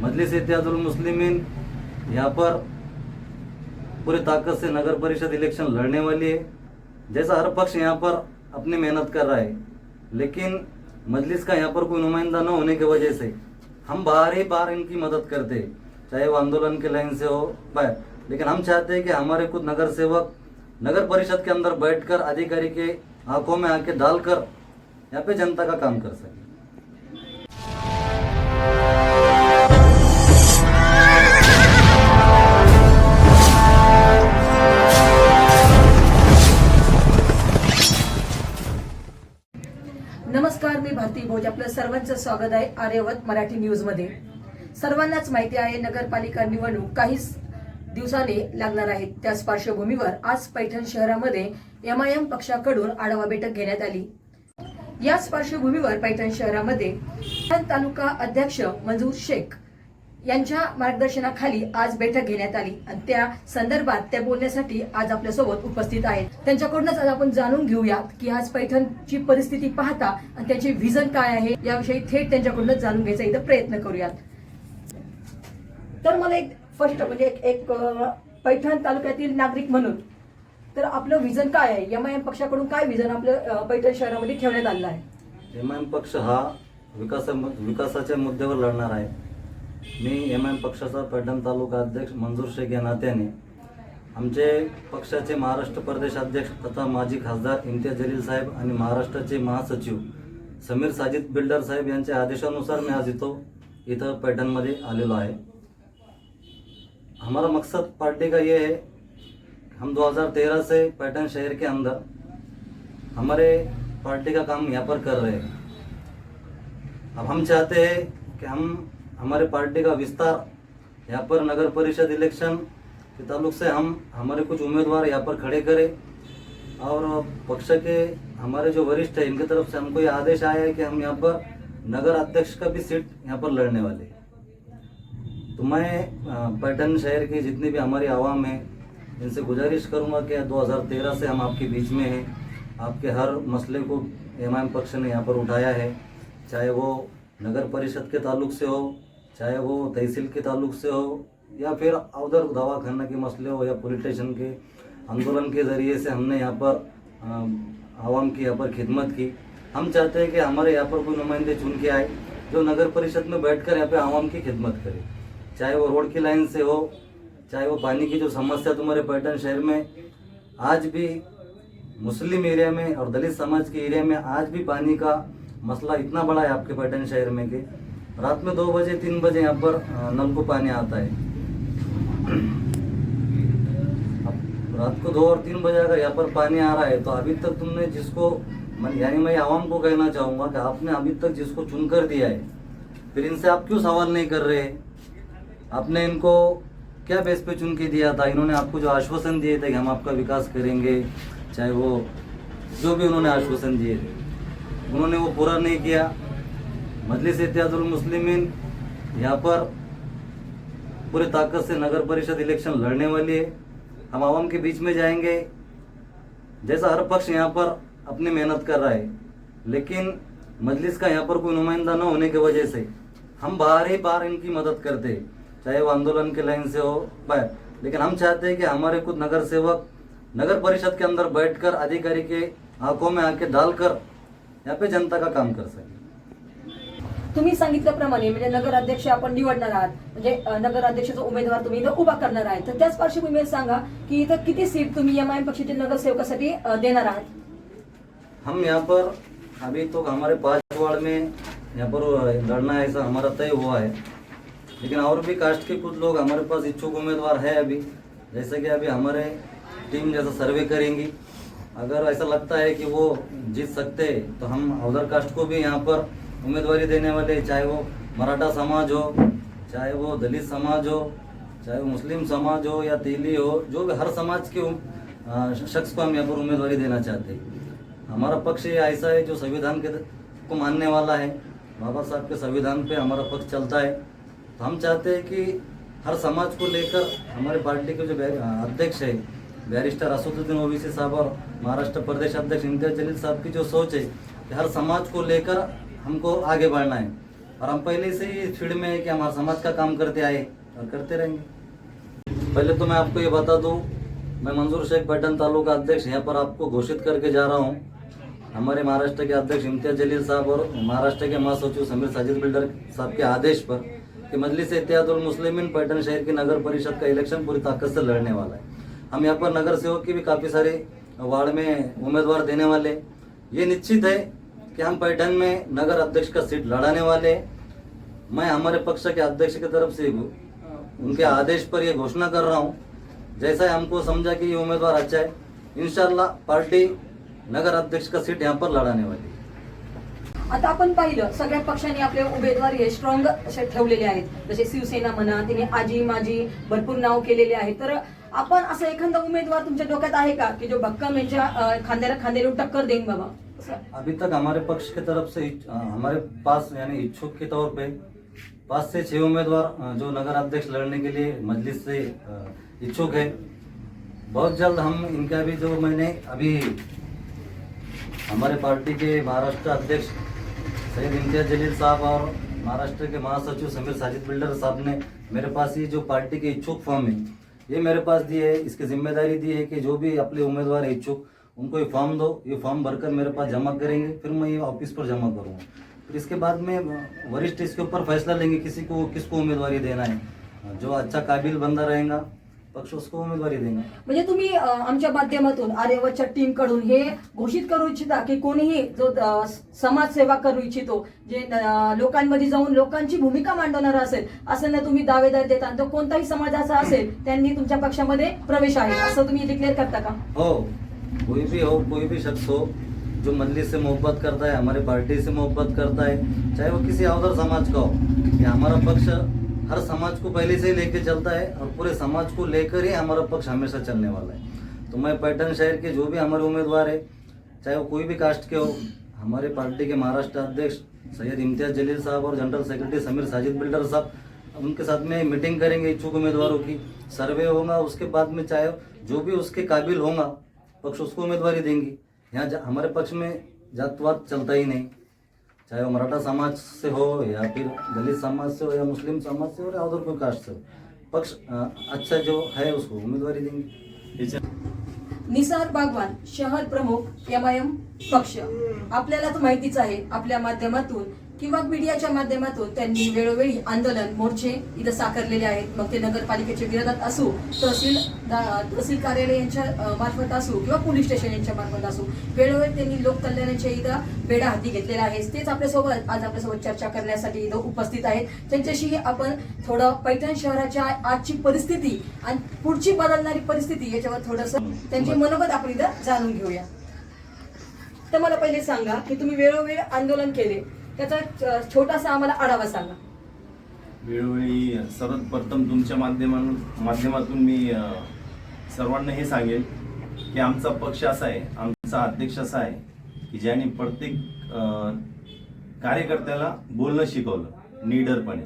मजलिस इतिहादुल मुस्लिमीन, यहाँ पर पूरी ताकत से नगर परिषद इलेक्शन लड़ने वाली है। जैसा हर पक्ष यहाँ पर अपनी मेहनत कर रहा है, लेकिन मजलिस का यहाँ पर कोई नुमाइंदा न होने की वजह से हम बाहर ही बार इनकी मदद करते हैं, चाहे वो आंदोलन के लाइन से हो बाहर लेकिन हम चाहते हैं कि हमारे कुछ नगर सेवक नगर परिषद के अंदर बैठकर, अधिकारी के आँखों में आँखें डालकर, यहाँ पे जनता का काम कर सके। नमस्कार मी भारती भोज. आपलं सर्वांचं स्वागत आहे आर्यवत मराठी न्यूजमध्ये सर्वांनाच माहिती आहे नगरपालिका निवडणूक काहीच दिवसाने लागणार आहेत त्याच पार्श्वभूमीवर आज पैठण शहरामध्ये एम आय एम पक्षाकडून आढावा बैठक घेण्यात आली. याच पार्श्वभूमीवर पैठण शहरामध्ये तालुका अध्यक्ष मंजूर शेख यांच्या मार्गदर्शनाखाली आज बैठक घेण्यात आली. आणि त्या संदर्भात त्या बोलण्यासाठी आज आपल्यासोबत उपस्थित आहेत. त्यांच्याकडूनच आज आपण जाणून घेऊयात की आज पैठणची परिस्थिती पाहता आणि त्याचे व्हिजन काय आहे याविषयी थेट त्यांच्याकडूनच जाणून घ्यायचा इथं प्रयत्न करूयात. तर मला एक फर्स्ट म्हणजे एक- पैठण तालुक्यातील नागरिक म्हणून तर आपलं व्हिजन काय आहे? एम आय एम पक्षाकडून काय व्हिजन आपलं पैठण शहरामध्ये ठेवण्यात आलेलं आहे? एम आय एम पक्ष हा विकासा विकासाच्या मुद्द्यावर लढणार आहे. मी एम एम पक्षाचा पैठण तालुका अध्यक्ष मंजूर शेख या नात्याने आमचे पक्षाचे महाराष्ट्र प्रदेश अध्यक्ष तथा माजी खासदार इम्तियाज जलील साहेब आणि महाराष्ट्राचे महासचिव समीर साजिद बिल्डर साहेब यांच्या आदेशानुसार मैं आज इथं इथं पैठणमध्ये आलेलो आहे. हमारा मकसद पार्टी का ये है हम 2013 से पैठण शहर के अंदर हमारे पार्टी का काम यहाँ पर कर रहे हैं। अब हम चाहते हैं कि हम हमारे पार्टी का विस्तार, यहाँ पर नगर परिषद इलेक्शन के ताल्लुक से हम, हमारे कुछ उम्मीदवार यहाँ पर खड़े करें। और पक्ष के हमारे जो वरिष्ठ हैं, इनकी तरफ़ से हमको ये आदेश आया है कि हम यहाँ पर नगर अध्यक्ष का भी सीट यहाँ पर लड़ने वाले तो मैं पैठण शहर की जितनी भी हमारी आवाम है, इनसे गुजारिश करूँगा कि 2013 से हम आपके बीच में हैं। आपके हर मसले को एम पक्ष ने यहाँ पर उठाया है, चाहे वो नगर परिषद के ताल्लुक से हो चाहे वो तहसील के ताल्लुक से हो या फिर उधर दवाखाना के मसले हो या पुलिस स्टेशन के आंदोलन के ज़रिए से हमने यहाँ पर आवाम की यहाँ पर खिदमत की। हम चाहते हैं कि हमारे यहाँ पर कोई नुमाइंदे चुन के आए जो नगर परिषद में बैठकर यहाँ पे आवाम की खिदमत करे। चाहे वो रोड की लाइन से हो, चाहे वो पानी की जो समस्या तुम्हारे पैठण शहर में, आज भी मुस्लिम एरिया में और दलित समाज के एरिया में आज भी पानी का मसला इतना बड़ा है आपके पैठण शहर में कि रात में दो बजे, तीन बजे यहाँ पर नल को पानी आता है। रात को दो और तीन बजे अगर यहाँ पर पानी आ रहा है तो अभी तक तुमने जिसको मैं यानी मैं आवाम को कहना चाहूँगा कि आपने अभी तक जिसको चुनकर दिया है, फिर इनसे आप क्यों सवाल नहीं कर रहे? आपने इनको क्या बेस पे चुन के दिया था? इन्होंने आपको जो आश्वासन दिए थे कि हम आपका विकास करेंगे, चाहे वो जो भी उन्होंने आश्वासन दिए थे, उन्होंने वो पूरा नहीं किया। मजलिस इतिहादुल मुस्लिमीन यहाँ पर पूरी ताकत से नगर परिषद इलेक्शन लड़ने वाली है। हम आवाम के बीच में जाएँगे। जैसा हर पक्ष यहाँ पर अपनी मेहनत कर रहा है, लेकिन मजलिस का यहाँ पर कोई नुमाइंदा न होने की वजह से हम बार ही बार इनकी मदद करते चाहे वो आंदोलन के लाइन से हो, बाहर। लेकिन हम चाहते हैं कि हमारे कुछ नगर सेवक नगर परिषद के अंदर बैठकर अधिकारी के आँखों में आँखें डालकर यहाँ पे जनता का काम कर सके। तुम्ही सांगितल्याप्रमाणे, म्हणजे नगर अध्यक्ष आपण निवडणार आहात, म्हणजे नगर अध्यक्षाचा उमेदवार तुम्ही इथं उभा करणार आहात. तर त्याच पार्श्वभूमीवर सांगा की इथं किती सीट तुम्ही एम आय एम पक्षाच्या नगरसेवकासाठी देणार आहात? हम यहाँ पर, अभी तो हमारे पाँच वार्ड में यहाँ पर लड़ना ऐसा हमारा तय हुआ है। लेकिन और भी कास्ट के कुछ लोग हमारे पास इच्छुक उम्मीदवार है अभी। जैसे कि अभी हमारे टीम जैसा सर्वे करेंगी। अगर ऐसा लगता है कि वो जीत सकते तो हम अदर कास्ट को भी यहाँ पर उम्मीदवारी देने वाले, चाहे वो मराठा समाज हो, चाहे वो दलित समाज हो, चाहे वो मुस्लिम समाज हो या तेली हो, जो भी हर समाज के शख्स को हम यहाँ पर उम्मीदवारी देना चाहते हैं। हमारा पक्ष ये ऐसा है, जो संविधान के को मानने वाला है। बाबा साहब के संविधान पे हमारा पक्ष चलता है। तो हम चाहते हैं कि हर समाज को लेकर हमारे पार्टी के जो अध्यक्ष है, बैरिस्टर असदुद्दीन ओवैसी साहब और महाराष्ट्र प्रदेश अध्यक्ष इम्तियाज़ जलील साहब की जो सोच है कि हर समाज को लेकर हमको आगे बढ़ना है। और हम पहले से ही फ़ील्ड में है कि हमारे समाज का काम करते आए और करते रहेंगे। पहले तो मैं आपको ये बता दूँ, मैं मंजूर शेख पैटर्न तालुका अध्यक्ष यहाँ पर आपको घोषित करके जा रहा हूँ। हमारे महाराष्ट्र के अध्यक्ष इम्तियाज़ जलील साहब और महाराष्ट्र के महासचिव समीर साजिद बिल्डर साहब के आदेश पर कि मजलिस इत्यादुल मुस्लिमीन पैटर्न शहर की नगर परिषद का इलेक्शन पूरी ताकत से लड़ने वाला है। हम यहाँ पर नगर सेवक की भी काफ़ी सारे वार्ड में उम्मीदवार देने वाले। ये निश्चित है कि हम पैठन में नगर अध्यक्ष का सीट लड़ाने वाले मैं हमारे पक्ष के अध्यक्ष की तरफ से उनके आदेश पर यह घोषणा कर रहा हूँ। जैसा हमको समझा कि ये उम्मीदवार अच्छा है इनशाला पार्टी नगर अध्यक्ष का सीट यहाँ पर लड़ाने वाली आता आपण पाहिलं सगळ्या पक्षांनी आपले उमेदवार हे स्ट्रॉंग असे ठेवलेले आहेत. जसे शिवसेना म्हणा तिने आजी माजी भरपूर नाव केलेले आहे तर आपण असं एखादा उमेदवार तुमच्या डोक्यात आहे का? की जो भक्कम यांच्या खांद्याला खांद्याला टक्कर देईन बाबा? अभी तक हमारे पक्ष की तरफ़ से हमारे पास यानी इच्छुक के तौर पे पाँच से छह उम्मीदवार जो नगर अध्यक्ष लड़ने के लिए मजलिस से इच्छुक है। बहुत जल्द हम इनका भी जो मैंने अभी हमारे पार्टी के महाराष्ट्र अध्यक्ष सैयद इम्तियाज़ जलील साहब और महाराष्ट्र के महासचिव समीर साजिद बिल्डर साहब ने मेरे पास ये जो पार्टी के इच्छुक फॉर्म है, ये मेरे पास दिए है। इसकी ज़िम्मेदारी दी है कि जो भी अपने उम्मीदवार इच्छुक उनको ये फॉर्म दो ये फॉर्म भरकर मेरे पास जमा करेंगे फिर मैं ये ऑफिस पर जमा करूँगा। फिर इसके बाद में वरिष्ठ इसके ऊपर फैसला लेंगे किसी को किसको उम्मीदवारी देना है। जो अच्छा काबिल बंदा रहेगा पक्ष उसको उम्मीदवारी देंगे। म्हणजे तुम्ही आमच्या माध्यमातून आर्यवतच्या टीमकडून हे घोषित करू इच्छिता की कोणीही जो अं, समाजसेवा करू इच्छितो जे लोकांमध्ये जाऊन लोकांची भूमिका मांडवणार असेल असं ना तुम्ही दावेदार देता तो कोणताही समाजाचा असेल त्यांनी तुमच्या पक्षामध्ये प्रवेश आहे असं तुम्ही डिक्लेअर करता का? हो. कोई भी हो, कोई भी शख्स हो, जो मजलिस से मोहब्बत करता है, हमारे पार्टी से मोहब्बत करता है, चाहे वो किसी अवधर समाज का हो, ये हमारा पक्ष हर समाज को पहले से ही लेके चलता है और पूरे समाज को लेकर ही हमारा पक्ष हमेशा चलने वाला है। तो मैं पैटर्न शहर के जो भी हमारे उम्मीदवार है, चाहे वो कोई भी कास्ट के हो, हमारे पार्टी के महाराष्ट्र अध्यक्ष सैयद इम्तियाज़ जलील साहब और general secretary Sameer Sajid builder साहब, उनके साथ में मीटिंग करेंगे इच्छुक उम्मीदवारों की। सर्वे होगा, उसके बाद में चाहे जो भी उसके काबिल होगा पक्ष उसको उम्मीदवारी देंगी। यहाँ हमारे पक्ष में जातवाद चलता ही नहीं। चाहे वो मराठा समाज से हो या फिर दलित समाज से हो या मुस्लिम समाज से हो या अदर कोई कास्ट से हो पक्ष अच्छा जो है उसको उम्मीदवारी देंगे। निसार बागवान शहर प्रमुख एम आय एम पक्ष. आपल्याला तर माहितीच आहे आपल्या माध्यमातून किंवा मीडियाच्या माध्यमातून त्यांनी वेळोवेळी आंदोलन मोर्चे इथं साकारलेले आहेत. मग ते नगरपालिकेच्या विरोधात असू तहसील तहसील कार्यालय यांच्या मार्फत असो किंवा पोलीस स्टेशन यांच्या मार्फत असो वेळोवेळी त्यांनी लोककल्याणाच्या इथं वेढा हाती घेतलेला आहे. तेच आपल्यासोबत आज आपल्यासोबत चर्चा करण्यासाठी इथं उपस्थित आहेत. त्यांच्याशी आपण थोडं पैठण शहराच्या आजची परिस्थिती आणि पुढची बदलणारी परिस्थिती याच्यावर थोडंसं त्यांचे मनोगत आपण इथं जाणून घेऊया. तर मला पहिले सांगा की तुम्ही वेळोवेळी आंदोलन केले. त्याचा छोटासा आम्हाला आढावा सांगा. वेळोवेळी सर्वप्रथम तुमच्या माध्यमातून माध्यमातून मी सर्वांना हे सांगेल की आमचा पक्ष असा आहे आमचा अध्यक्ष असा आहे की ज्याने प्रत्येक कार्यकर्त्याला बोलणं शिकवलं निडरपणे.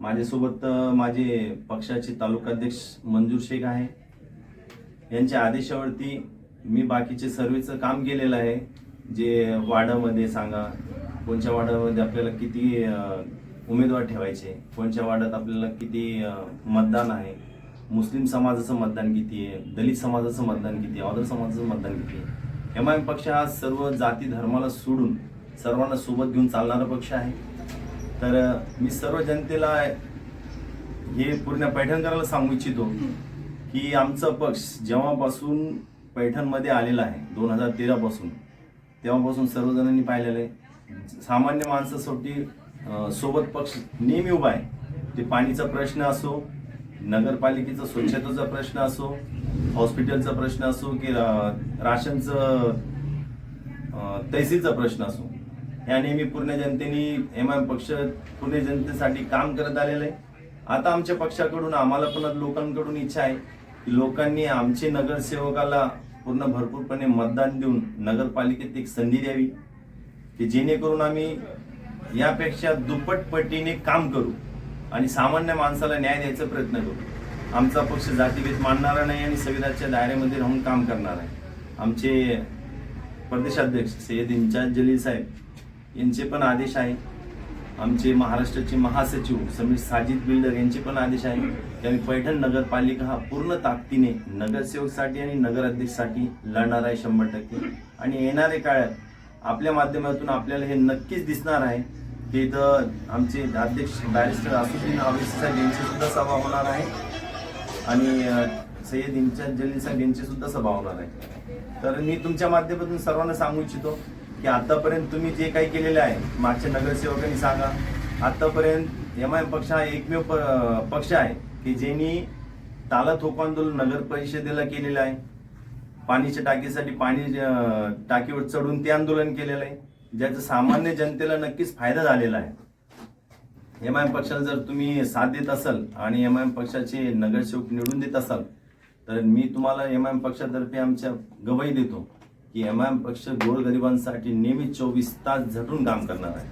माझ्यासोबत माझे पक्षाचे तालुकाध्यक्ष मंजूर शेख आहे. यांच्या आदेशावरती मी बाकीचे सर्वेचं काम केलेलं आहे. जे वाडामध्ये सांगा कोणच्या वाड्यामध्ये आपल्याला किती उमेदवार ठेवायचे? कोणच्या वाड्यात आपल्याला किती मतदान आहे? मुस्लिम समाजाचं मतदान किती आहे? दलित समाजाचं मतदान किती आहे? ऑदर समाजाचं मतदान किती आहे? एम आय एम पक्ष हा सर्व जाती धर्माला सोडून सर्वांना सोबत घेऊन चालणारा पक्ष आहे. तर मी सर्व जनतेला हे पूर्ण पैठणकराला सांगू इच्छितो की आमचा पक्ष जेव्हापासून पैठणमध्ये आलेला आहे दोन हजार तेरापासून तेव्हापासून सर्वजणांनी पाहिलेलं आहे. सामान्य माणसासाठी सोबत पक्ष नेहमी उभा आहे. ते पाणीचा प्रश्न असो नगरपालिकेचा स्वच्छतेचा प्रश्न असो हॉस्पिटलचा प्रश्न असो की राशनचं तहसीलचा प्रश्न असो या नेहमी पूर्ण जनतेने एम आय पक्ष पूर्ण जनतेसाठी काम करत आलेलं आहे. आता आमच्या पक्षाकडून आम्हाला पण लोकांकडून इच्छा आहे की लोकांनी आमचे नगरसेवकाला पूर्ण भरपूरपणे मतदान देऊन नगरपालिकेत एक संधी द्यावी. की जेणेकरून आम्ही यापेक्षा दुप्पट पटीने काम करू आणि सामान्य माणसाला न्याय द्यायचा प्रयत्न करू. आमचा पक्ष जातीभेद मानणारा नाही आणि संविधानाच्या दायऱ्यामध्ये राहून काम करणार आहे. आमचे प्रदेशाध्यक्ष सय्यद इंचार्ज जलील साहेब यांचे पण आदेश आहे. आमचे महाराष्ट्राचे महासचिव समीर साजिद बिल्डर यांचे पण आदेश आहे की आम्ही पैठण नगरपालिका हा पूर्ण ताकदीने नगरसेवकसाठी आणि नगराध्यक्षसाठी लढणार आहे शंभर टक्के. आणि येणाऱ्या काळात आपल्या माध्यमातून आपल्याला हे नक्कीच दिसणार आहे. की इथं आमचे अध्यक्ष बॅरिस्टर असुद्दीन अवेसी साहेब यांची सुद्धा सभा होणार आहे. आणि सय्यद इम्तियाज जलील साहेब यांची सुद्धा सभा होणार आहे. तर मी तुमच्या माध्यमातून सर्वांना सांगू इच्छितो की आतापर्यंत तुम्ही जे काही केलेले आहे मागच्या नगरसेवकांनी सांगा. आतापर्यंत एम आय पक्ष हा एकमेव प- पक्ष आहे की ज्यांनी ताला थोको आंदोलन नगर परिषदेला केलेलं आहे. पाणीच्या टाकीसाठी पाणी टाकीवर चढून ते आंदोलन केलेलं आहे ज्याचा सामान्य जनतेला नक्कीच फायदा झालेला आहे. एम आय एम पक्षाला जर तुम्ही साथ देत असाल आणि एम आय एम पक्षाचे नगरसेवक निवडून देत असाल तर मी तुम्हाला एम आय एम पक्षातर्फे आमच्या गवाही देतो की एम आय एम पक्ष गोरगरिबांसाठी नेहमी चोवीस तास झटून काम करणार आहे.